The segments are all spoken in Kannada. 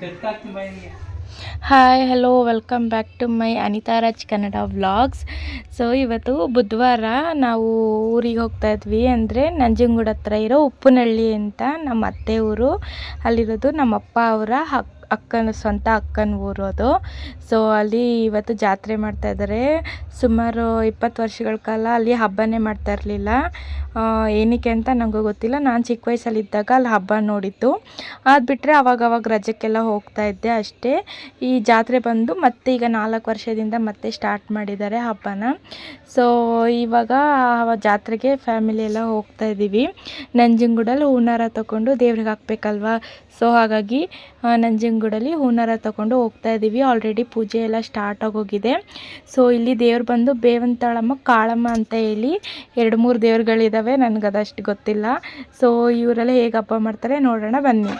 Dikkatli takdim edin. Hi hello welcome back to my Anita Raj Kannada vlogs so ಇವತ್ತು ಬುಧವಾರ ನಾವು ಊರಿಗೆ ಹೋಗ್ತಾ ಇದ್ವಿ ಅಂದರೆ ನಂಜನಗೂಡು ಹತ್ರ ಇರೋ ಉಪ್ಪುನಹಳ್ಳಿ ಅಂತ ನಮ್ಮ ಅತ್ತೆ ಊರು. ಅಲ್ಲಿರೋದು ನಮ್ಮ ಅಪ್ಪ ಅವರ ಹಕ್ ಅಕ್ಕನ ಸ್ವಂತ ಅಕ್ಕನ ಊರು ಅದು. ಸೊ ಅಲ್ಲಿ ಇವತ್ತು ಜಾತ್ರೆ ಮಾಡ್ತಾ ಇದ್ದಾರೆ ಸುಮಾರು ಇಪ್ಪತ್ತು ವರ್ಷಗಳ ಕಾಲ ಅಲ್ಲಿ ಹಬ್ಬನೇ ಮಾಡ್ತಾ ಇರಲಿಲ್ಲ. ಏನಕ್ಕೆ ಅಂತ ನನಗೂ ಗೊತ್ತಿಲ್ಲ. ನಾನು ಚಿಕ್ಕ ವಯಸ್ಸಲ್ಲಿದ್ದಾಗ ಅಲ್ಲಿ ಹಬ್ಬ ನೋಡಿದ್ದು. ಅದು ಬಿಟ್ಟರೆ ಅವಾಗವಾಗ ಅವಾಗ ರಜಕ್ಕೆಲ್ಲ ಹೋಗ್ತಾ ಇದ್ದೆ ಅಷ್ಟೇ. ಜಾತ್ರೆ ಬಂದು ಮತ್ತೆ ಈಗ ನಾಲ್ಕು ವರ್ಷದಿಂದ ಮತ್ತೆ ಸ್ಟಾರ್ಟ್ ಮಾಡಿದ್ದಾರೆ ಹಬ್ಬನ. ಸೊ ಇವಾಗ ಜಾತ್ರೆಗೆ ಫ್ಯಾಮಿಲಿ ಎಲ್ಲ ಹೋಗ್ತಾ ಇದ್ದೀವಿ ನಂಜನಗೂಡಲ್ಲಿ ಹೂನಾರ ತಗೊಂಡು ದೇವ್ರಿಗೆ ಹಾಕ್ಬೇಕಲ್ವಾ? ಸೊ ಹಾಗಾಗಿ ನಂಜನಗೂಡಲ್ಲಿ ಹೂನಾರ ತಗೊಂಡು ಹೋಗ್ತಾ ಇದ್ದೀವಿ ಆಲ್ರೆಡಿ ಪೂಜೆ ಎಲ್ಲ ಸ್ಟಾರ್ಟ್ ಆಗೋಗಿದೆ. ಸೊ ಇಲ್ಲಿ ದೇವ್ರು ಬಂದು ಬೇವಂತಾಳಮ್ಮ, ಕಾಳಮ್ಮ ಅಂತ ಹೇಳಿ ಎರಡು ಮೂರು ದೇವ್ರುಗಳಿದ್ದಾವೆ ನನಗದಷ್ಟು ಗೊತ್ತಿಲ್ಲ. ಸೊ ಇವರೆಲ್ಲ ಹೇಗೆ ಹಬ್ಬ ಮಾಡ್ತಾರೆ ನೋಡೋಣ ಬನ್ನಿ.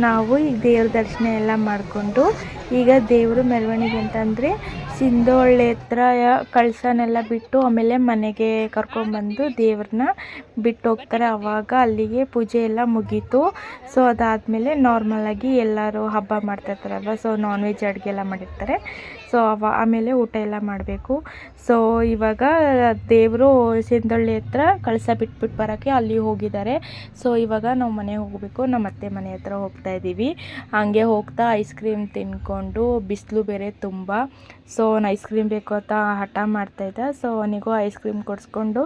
ನಾವು ಈಗ ದೇವ್ರ ದರ್ಶನ ಎಲ್ಲ ಮಾಡಿಕೊಂಡು ಈಗ ದೇವರು ಮೆರವಣಿಗೆ ಅಂತಂದರೆ ಸಿಂಧೋಳ್ಳಿ ಹತ್ರ ಕಳಸನೆಲ್ಲ ಬಿಟ್ಟು ಆಮೇಲೆ ಮನೆಗೆ ಕರ್ಕೊಂಬಂದು ದೇವ್ರನ್ನ ಬಿಟ್ಟು ಹೋಗ್ತಾರೆ ಆವಾಗ ಅಲ್ಲಿಗೆ ಪೂಜೆ ಎಲ್ಲ ಮುಗೀತು. ಸೊ ಅದಾದಮೇಲೆ ನಾರ್ಮಲಾಗಿ ಎಲ್ಲರೂ ಹಬ್ಬ ಮಾಡ್ತಾ ಇರ್ತಾರಲ್ವ ಸೊ ನಾನ್ ವೆಜ್ ಅಡುಗೆ ಎಲ್ಲ ಮಾಡಿರ್ತಾರೆ. ಸೊ ಅವ, ಆಮೇಲೆ ಊಟ ಎಲ್ಲ ಮಾಡಬೇಕು. ಸೊ ಇವಾಗ ದೇವರು ಸಿಂಧಳ್ಳಿ ಹತ್ರ ಕಳಸ ಬಿಟ್ಬಿಟ್ಟು ಬರೋಕ್ಕೆ ಅಲ್ಲಿ ಹೋಗಿದ್ದಾರೆ. ಸೊ ಇವಾಗ ನಾವು ಮನೆಗೆ ಹೋಗಬೇಕು. ನಮ್ಮ ಅತ್ತೆ ಮನೆ ಹತ್ರ ಹೋಗ್ತಾ ಇದ್ದೀವಿ. ಹಂಗೆ ಹೋಗ್ತಾ ಐಸ್ ಕ್ರೀಮ್ ತಿನ್ಕೊಂಡು, ಬಿಸಿಲು ಬೇರೆ ತುಂಬ. ಸೊ ಅವ್ನು ಐಸ್ ಕ್ರೀಮ್ ಬೇಕು ಅಂತ ಹಠ ಮಾಡ್ತಾ ಇದ್ದ. ಸೊ ಅವನಿಗೂ ಐಸ್ ಕ್ರೀಮ್ ಕೊಡಿಸ್ಕೊಂಡು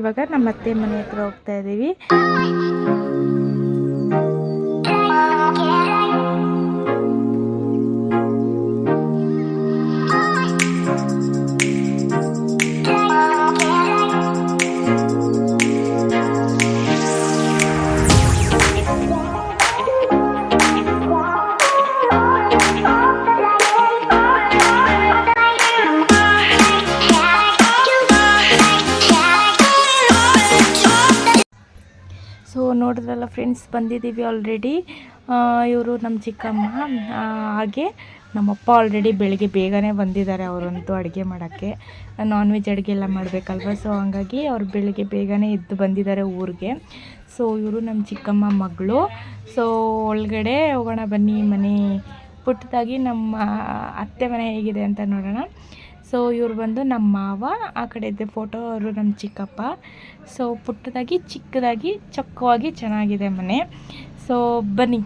ಇವಾಗ ನಮ್ಮ ಅತ್ತೆ ಮನೆ ಹತ್ರ ಹೋಗ್ತಾ ಇದ್ದೀವಿ. ಫ್ರೆಂಡ್ಸ್ ಬಂದಿದ್ದೀವಿ ಆಲ್ರೆಡಿ ಇವರು ನಮ್ಮ ಚಿಕ್ಕಮ್ಮ ಹಾಗೆ ನಮ್ಮಪ್ಪ ಆಲ್ರೆಡಿ ಬೆಳಗ್ಗೆ ಬೇಗನೆ ಬಂದಿದ್ದಾರೆ ಅವರಂತೂ ಅಡುಗೆ ಮಾಡೋಕ್ಕೆ. ನಾನ್ ವೆಜ್ ಅಡುಗೆ ಎಲ್ಲ ಮಾಡಬೇಕಲ್ವ? ಸೊ ಹಂಗಾಗಿ ಅವ್ರು ಬೆಳಗ್ಗೆ ಬೇಗನೆ ಎದ್ದು ಬಂದಿದ್ದಾರೆ ಊರಿಗೆ. ಸೊ ಇವರು ನಮ್ಮ ಚಿಕ್ಕಮ್ಮ ಮಗಳು. ಸೊ ಒಳಗಡೆ ಹೋಗೋಣ ಬನ್ನಿ, ಮನೆ ಪುಟ್ಟದಾಗಿ ನಮ್ಮ ಅತ್ತೆ ಮನೆ ಹೇಗಿದೆ ಅಂತ ನೋಡೋಣ. ಸೊ ಇವ್ರು ಬಂದು ನಮ್ಮ ಮಾವ, ಆ ಕಡೆ ಇದ್ದ ಫೋಟೋ ಅವರು ನಮ್ಮ ಚಿಕ್ಕಪ್ಪ. ಸೊ ಪುಟ್ಟದಾಗಿ ಚಿಕ್ಕದಾಗಿ, ಚೊಕ್ಕವಾಗಿ ಚೆನ್ನಾಗಿದೆ ಮನೆ. ಸೊ ಬನ್ನಿ.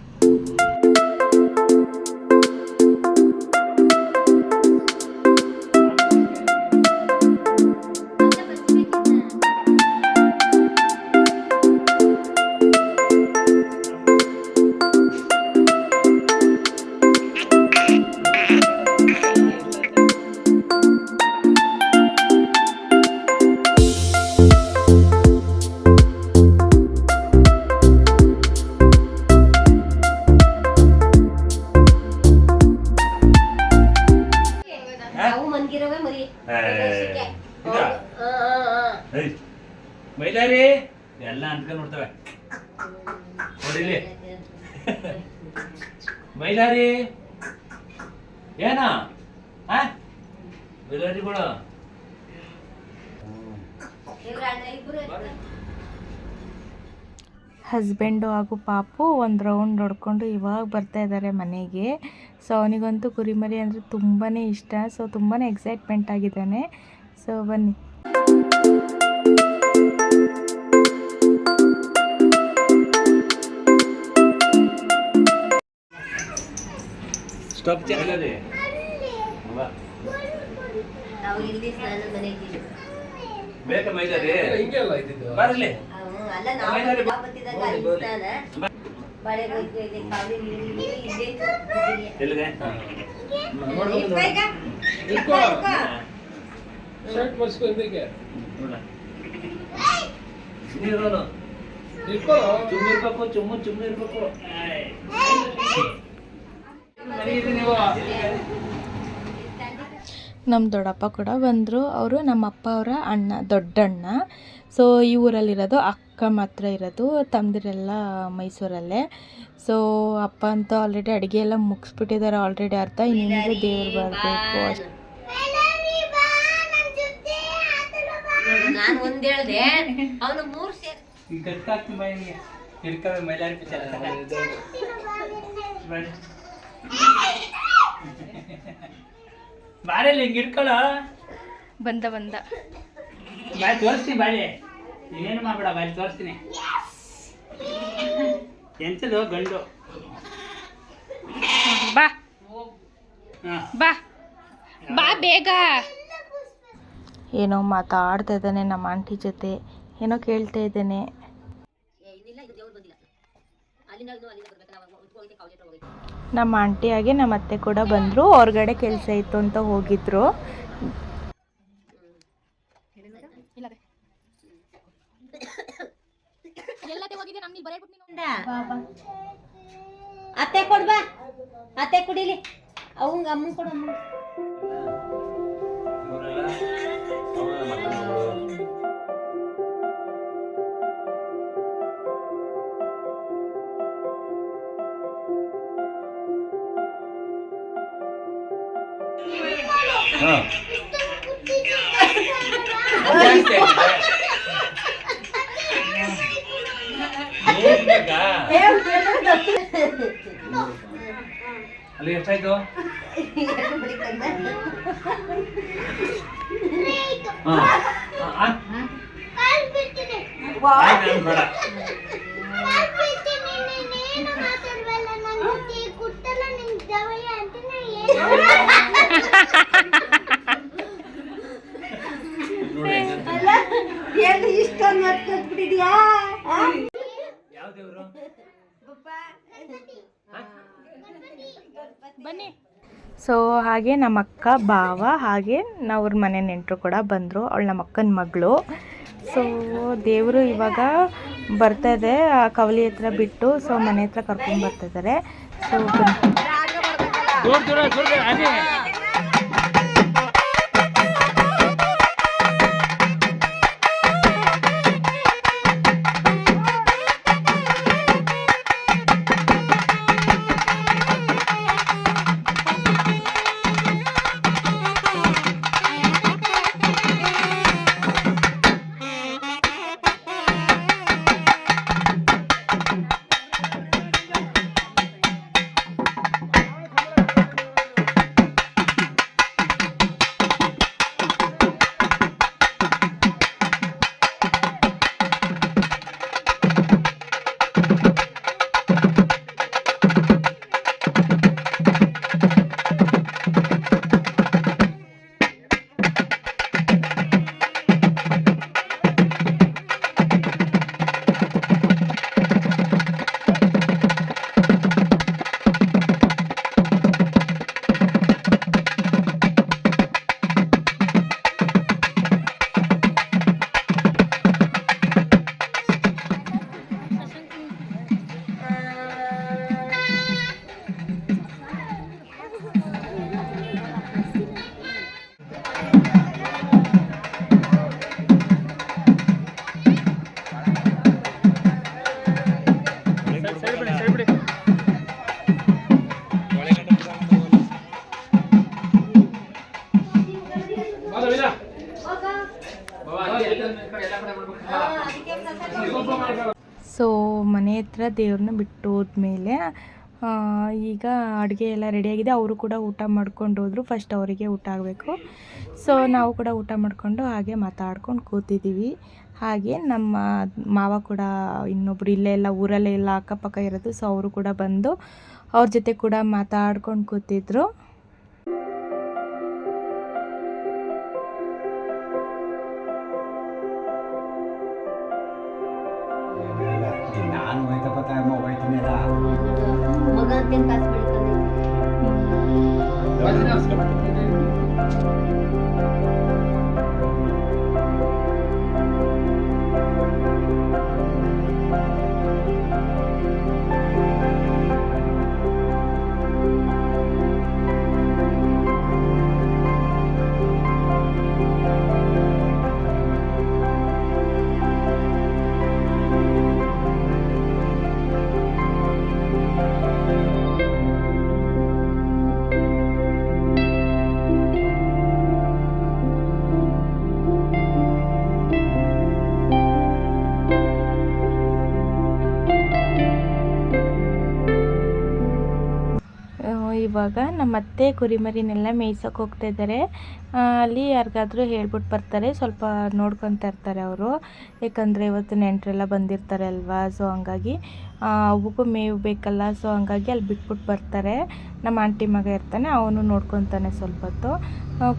ಹಸ್ಬೆಂಡು ಹಾಗೂ ಪಾಪು ಒಂದು ರೌಂಡ್ ಹೊಡ್ಕೊಂಡು ಇವಾಗ ಬರ್ತಾ ಇದ್ದಾರೆ ಮನೆಗೆ. ಸೊ ಅವನಿಗಂತೂ ಕುರಿಮರಿ ಅಂದರೆ ತುಂಬಾ ಇಷ್ಟ. ಸೊ ತುಂಬಾ ಎಕ್ಸೈಟ್ಮೆಂಟ್ ಆಗಿದ್ದಾನೆ. ಸೊ ಬನ್ನಿ. ಸ್ಟಾಪ್ ಚಾಲದೆ ನಾವು ಇಲ್ಲಿ ಸ್ನಾನ ಮನೆಗೆ ಬೇಕಾ ಮೈದಾರಿ ಹಿಂಗೆಲ್ಲ ಇದ್ದಿದ್ದು. ಬರಲಿ ಅಲ್ಲ ನಾವು. ಬತ್ತಿದಾಗ ಬಳೆ ಇದೆ ನೀರು ಇದೆ ಇಟ್ಕೋ. ಶರ್ಟ್ ಹಿಂದಕ್ಕೆ. ನೀರೋನು ಇಟ್ಕೋ. ಚುಮ್ಮು ಇರ್ಬೇಕು ಚುಮ್ಮು ಚುಮ್ಮು ಇರ್ಬೇಕು. ನಮ್ಮ ದೊಡ್ಡಪ್ಪ ಕೂಡ ಬಂದರು. ಅವರು ನಮ್ಮ ಅಪ್ಪ ಅವರ ಅಣ್ಣ ದೊಡ್ಡಣ್ಣ. ಸೊ ಈ ಊರಲ್ಲಿರೋದು ಅಕ್ಕ ಮಾತ್ರ ಇರೋದು ತಮ್ಮದಿರೆಲ್ಲ ಮೈಸೂರಲ್ಲೇ. ಸೊ ಅಪ್ಪ ಅಂತೂ ಆಲ್ರೆಡಿ ಅಡುಗೆ ಎಲ್ಲ ಮುಗಿಸ್ಬಿಟ್ಟಿದ್ದಾರೆ ಆಲ್ರೆಡಿ ಅರ್ಥ. ಇನ್ನೊಂದು ದೇವ್ರು ಬರಬೇಕು ಅಷ್ಟೇ. ನಾನು ಒಂದ್ ಹೇಳ್ದೆ ಅವನು ಮೂರ್ ಸೇರ್ ಮೈಲಾರಿ ಬಾರೆಲ್ಲ ಹಿಂಗೆ ಹಿಡ್ಕೊಳ್ಳೋ ಬಂದ ಬಂದ. ಬಾಯಿ ತೋರಿಸ್ತೀನಿ ಬಾಳೆ. ನೀನೇನು ಮಾಡ್ಬೇಡ ಬಾಯಿ ತೋರಿಸ್ತೀನಿ. ಎಂಥದ್ದು ಗಂಡು. ಬಾ. ಹಾಂ. ಬಾ. ಬಾ ಬೇಗ. ಏನೋ ಮಾತಾಡ್ತಾ ಇದ್ದಾನೆ ನಮ್ಮ ಆಂಟಿ ಜೊತೆ. ಏನೋ ಕೇಳ್ತಾ ಇದ್ದಾನೆ. ನಮ್ಮ ಆಂಟಿ ಹಾಗೆ ನಮ್ಮ ಅತ್ತೆ ಕೂಡ ಬಂದರು. ಹೊರಗಡೆ ಕೆಲಸ ಇತ್ತು ಅಂತ ಹೋಗಿದ್ರು. ಅತ್ತೆ ಕೊಡ್ಬಾ ಅತ್ತೆ ಕುಡಿಲಿ. ಅವಂಗ ಅಮ್ಮ ಕೊಡು ಹಾಂ. ಅಲ್ಲಿ ಎಷ್ಟಾಯ್ತು? ಬೇಡ ನೋಡಿ ಎಲ್ಲಿ ಇಷ್ಟೊಂದು ಮಾಡ್ಕೊಂಡ್ಬಿಟ್ಟಿದ್ಯಾ ಯಾವ ದೇವರು ಬನ್ನಿ. ಸೊ ಹಾಗೆ ನಮ್ಮ ಅಕ್ಕ ಭಾವ ಹಾಗೆ ನಾವ್ರ ಮನೆ ನೆಂಟರು ಕೂಡ ಬಂದರು ಅವಳು ನಮ್ಮ ಅಕ್ಕನ ಮಗಳು. ಸೊ ದೇವರು ಇವಾಗ ಬರ್ತಾ ಇದೆ ಆ ಕವಲಿ ಹತ್ರ ಬಿಟ್ಟು ಸೊ ಮನೆ ಹತ್ರ ಕರ್ಕೊಂಡು ಬರ್ತಾ ಇದ್ದಾರೆ ಸೊ ಬನ್ನಿ. ದೂರ ದೂರ ದೂರ ಅದೇ ಸೊ ದೇವ್ರನ್ನ ಬಿಟ್ಟು ಹೋದ್ಮೇಲೆ ಈಗ ಅಡುಗೆ ಎಲ್ಲ ರೆಡಿಯಾಗಿದೆ. ಅವರು ಕೂಡ ಊಟ ಮಾಡ್ಕೊಂಡು ಹೋದರು. ಫಸ್ಟ್ ಅವರಿಗೆ ಊಟ ಆಗಬೇಕು. ಸೊ ನಾವು ಕೂಡ ಊಟ ಮಾಡಿಕೊಂಡು ಹಾಗೆ ಮಾತಾಡ್ಕೊಂಡು ಕೂತಿದ್ದೀವಿ. ಹಾಗೆ ನಮ್ಮ ಮಾವ ಕೂಡ ಇನ್ನೊಬ್ರು ಇಲ್ಲೇ ಎಲ್ಲ ಊರಲ್ಲೇ ಎಲ್ಲ ಅಕ್ಕಪಕ್ಕ ಇರೋದು. ಸೊ ಅವರು ಕೂಡ ಬಂದು ಅವ್ರ ಜೊತೆ ಕೂಡ ಮಾತಾಡ್ಕೊಂಡು ಕೂತಿದ್ರು. ಇವಾಗ ನಮ್ಮ ಅತ್ತೆ ಕುರಿಮರಿನೆಲ್ಲ ಮೇಯ್ಸೋಕೆ ಹೋಗ್ತಾ ಇದ್ದಾರೆ ಅಲ್ಲಿ ಯಾರಿಗಾದರೂ ಹೇಳ್ಬಿಟ್ಟು ಬರ್ತಾರೆ, ಸ್ವಲ್ಪ ನೋಡ್ಕೊತಾ ಇರ್ತಾರೆ ಅವರು. ಯಾಕಂದರೆ ಇವತ್ತು ನೆಂಟರೆಲ್ಲ ಬಂದಿರ್ತಾರೆ ಅಲ್ವಾ, ಸೊ ಹಂಗಾಗಿ ಅವಕ್ಕೂ ಮೇವು ಬೇಕಲ್ಲ ಸೊ ಹಂಗಾಗಿ ಅಲ್ಲಿ ಬಿಟ್ಬಿಟ್ಟು ಬರ್ತಾರೆ. ನಮ್ಮ ಆಂಟಿ ಮಗ ಇರ್ತಾನೆ, ಅವನು ನೋಡ್ಕೊತಾನೆ ಸ್ವಲ್ಪ ಹೊತ್ತು.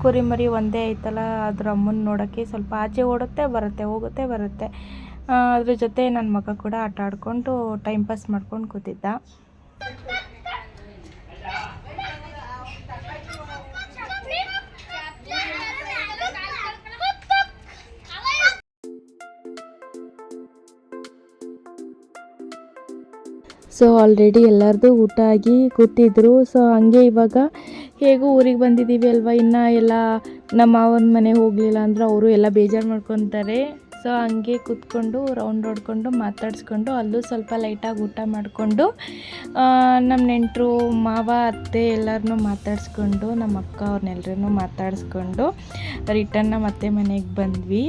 ಕುರಿಮರಿ ಒಂದೇ ಐತಲ್ಲ, ಅದ್ರ ಅಮ್ಮನ ನೋಡೋಕ್ಕೆ ಸ್ವಲ್ಪ ಆಚೆ ಓಡುತ್ತೆ, ಬರುತ್ತೆ, ಹೋಗುತ್ತೆ, ಬರುತ್ತೆ. ಅದ್ರ ಜೊತೆ ನನ್ನ ಮಗ ಕೂಡ ಆಟ ಆಡ್ಕೊಂಡು ಟೈಮ್ ಪಾಸ್ ಮಾಡ್ಕೊಂಡು ಕೂತಿದ್ದ. ಸೊ ಆಲ್ರೆಡಿ ಎಲ್ಲರದು ಊಟ ಆಗಿ ಕೂತಿದ್ರು. ಸೊ ಹಂಗೆ ಇವಾಗ ಹೇಗೂ ಊರಿಗೆ ಬಂದಿದ್ದೀವಿ ಅಲ್ವಾ? ಇನ್ನೂ ಎಲ್ಲ ನಮ್ಮ ಮಾವನ ಮನೆಗೆ ಹೋಗಲಿಲ್ಲ ಅಂದ್ರೆ ಅವರು ಎಲ್ಲ ಬೇಜಾರು ಮಾಡ್ಕೊತಾರೆ. ಸೊ ಹಂಗೆ ಕೂತ್ಕೊಂಡು ರೌಂಡ್ ಹೊಡ್ಕೊಂಡು ಮಾತಾಡಿಸ್ಕೊಂಡು, ಅಲ್ಲೂ ಸ್ವಲ್ಪ ಲೈಟಾಗಿ ಊಟ ಮಾಡಿಕೊಂಡು ನಮ್ಮ ನೆಂಟರು, ಮಾವ, ಅತ್ತೆ ಎಲ್ಲರನ್ನೂ ಮಾತಾಡಿಸ್ಕೊಂಡು ನಮ್ಮ ಅಕ್ಕ ಅವ್ರನ್ನೆಲ್ಲರೂ ಮಾತಾಡಿಸ್ಕೊಂಡು ರಿಟರ್ನ್ ನಮ್ಮ ಅತ್ತೆ ಮನೆಗೆ ಬಂದ್ವಿ.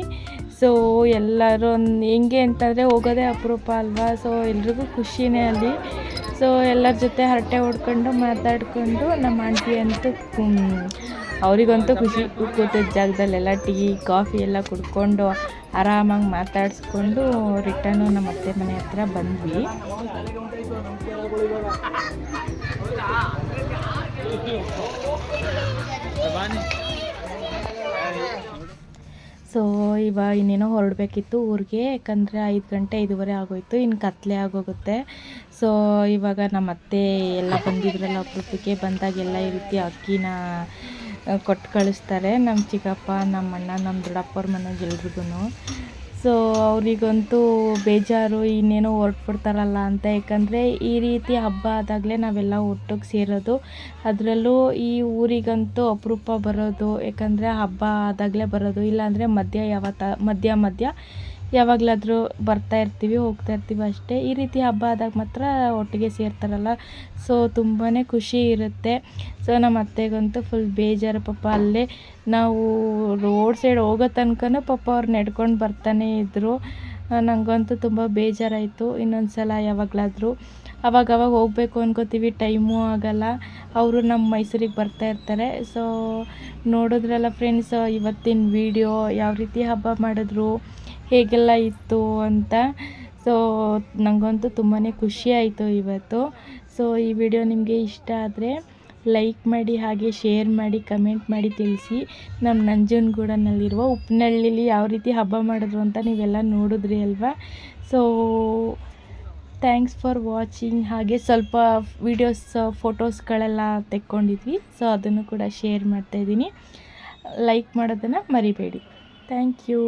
ಸೊ ಎಲ್ಲರೂ ಹೆಂಗೆ ಅಂತಂದರೆ ಹೋಗೋದೇ ಅಪರೂಪ ಅಲ್ವಾ? ಸೊ ಎಲ್ರಿಗೂ ಖುಷಿನೇ ಅಲ್ಲಿ. ಸೊ ಎಲ್ಲರ ಜೊತೆ ಹರಟೆ ಹೊಡ್ಕೊಂಡು, ಮಾತಾಡಿಕೊಂಡು ನಮ್ಮ ಆಂಟಿ ಅಂತೂ ಅವರಿಗಂತೂ ಖುಷಿ ಕೂತಿದ್ದ ಜಾಗದಲ್ಲೆಲ್ಲ ಟೀ, ಕಾಫಿ ಎಲ್ಲ ಕುಡ್ಕೊಂಡು ಆರಾಮಾಗಿ ಮಾತಾಡಿಸ್ಕೊಂಡು ರಿಟರ್ನು ನಮ್ಮ ಅತ್ತೆ ಮನೆ ಹತ್ರ ಬಂದ್ವಿ. ಸೊ ಇವಾಗ ಇನ್ನೇನೋ ಹೊರಡಬೇಕಿತ್ತು ಊರಿಗೆ, ಯಾಕಂದರೆ ಐದು ಗಂಟೆ ಐದುವರೆ ಆಗೋಯ್ತು ಇನ್ನು ಕತ್ಲೆ ಆಗೋಗುತ್ತೆ. ಸೊ ಇವಾಗ ನಮ್ಮ ಅತ್ತೆ ಎಲ್ಲ ಬಂದಿದ್ರಲ್ಲ ಅಪರೂಪಕ್ಕೆ ಬಂದಾಗೆಲ್ಲ ಈ ರೀತಿ ಅಕ್ಕಿನ ಕೊಟ್ಟು ಕಳಿಸ್ತಾರೆ. ನಮ್ಮ ಚಿಕ್ಕಪ್ಪ ನಮ್ಮ ಅಣ್ಣ ನಮ್ಮ ದೊಡ್ಡಪ್ಪರ ಮನೆಗೆ ಎಲ್ರಿಗೂ ಸೊ ಅವರಿಗಂತೂ ಬೇಜಾರು, ಇನ್ನೇನೋ ಹೊರಟ್ಬಿಡ್ತಾರಲ್ಲ ಅಂತ. ಯಾಕಂದರೆ ಈ ರೀತಿ ಹಬ್ಬ ಆದಾಗಲೇ ನಾವೆಲ್ಲ ಒಟ್ಟಿಗೆ ಸೇರೋದು. ಅದರಲ್ಲೂ ಈ ಊರಿಗಂತೂ ಅಪರೂಪ ಬರೋದು. ಯಾಕಂದರೆ ಹಬ್ಬ ಆದಾಗಲೇ ಬರೋದು. ಇಲ್ಲಾಂದರೆ ಮಧ್ಯ ಯಾವತ್ತ ಮಧ್ಯ ಮಧ್ಯ ಯಾವಾಗಲಾದರೂ ಬರ್ತಾ ಇರ್ತೀವಿ, ಹೋಗ್ತಾ ಇರ್ತೀವಿ ಅಷ್ಟೇ. ಈ ರೀತಿ ಹಬ್ಬ ಆದಾಗ ಮಾತ್ರ ಒಟ್ಟಿಗೆ ಸೇರ್ತಾರಲ್ಲ. ಸೊ ತುಂಬಾ ಖುಷಿ ಇರುತ್ತೆ. ಸೊ ನಮ್ಮ ಅತ್ತೆಗಂತೂ ಫುಲ್ ಬೇಜಾರು. ಪಾಪ ಅಲ್ಲೇ ನಾವು ರೋಡ್ ಸೈಡ್ ಹೋಗೋ ತನಕನೂ ಪಾಪ ಅವ್ರು ನಡ್ಕೊಂಡು ಬರ್ತಾನೆ ಇದ್ದರು ನನಗಂತೂ ತುಂಬ ಬೇಜಾರಾಯಿತು. ಇನ್ನೊಂದು ಸಲ ಯಾವಾಗಲಾದರೂ. ಅವಾಗವಾಗ ಹೋಗಬೇಕು ಅನ್ಕೋತೀವಿ. ಟೈಮು ಆಗಲ್ಲ. ಅವರು ನಮ್ಮ ಮೈಸೂರಿಗೆ ಬರ್ತಾ ಇರ್ತಾರೆ. ಸೊ ನೋಡಿದ್ರಲ್ಲ ಫ್ರೆಂಡ್ಸ್ ಇವತ್ತಿನ ವಿಡಿಯೋ ಯಾವ ರೀತಿ ಹಬ್ಬ ಮಾಡಿದ್ರು? ಹೇಗೆಲ್ಲ ಇತ್ತು ಅಂತ. ಸೊ ನನಗಂತೂ ತುಂಬಾ ಖುಷಿ ಆಯಿತು ಇವತ್ತು. ಸೊ ಈ ವಿಡಿಯೋ ನಿಮಗೆ ಇಷ್ಟ ಆದರೆ ಲೈಕ್ ಮಾಡಿ, ಹಾಗೆ ಶೇರ್ ಮಾಡಿ ಕಮೆಂಟ್ ಮಾಡಿ ತಿಳಿಸಿ. ನಮ್ಮ ನಂಜನಗೂಡನಲ್ಲಿರುವ ಉಪ್ಪಿನಳ್ಳಿಲಿ ಯಾವ ರೀತಿ ಹಬ್ಬ ಮಾಡಿದ್ರು ಅಂತ ನೀವೆಲ್ಲ ನೋಡಿದ್ರಿ ಅಲ್ವಾ? ಸೊ ಥ್ಯಾಂಕ್ಸ್ ಫಾರ್ ವಾಚಿಂಗ್ ಹಾಗೆ ಸ್ವಲ್ಪ ವೀಡಿಯೋಸ್ ಫೋಟೋಸ್ಗಳೆಲ್ಲ ತೆಕ್ಕೊಂಡಿದ್ವಿ. ಸೊ ಅದನ್ನು ಕೂಡ ಶೇರ್ ಮಾಡ್ತಾಯಿದ್ದೀನಿ ಲೈಕ್ ಮಾಡೋದನ್ನು ಮರಿಬೇಡಿ. Thank you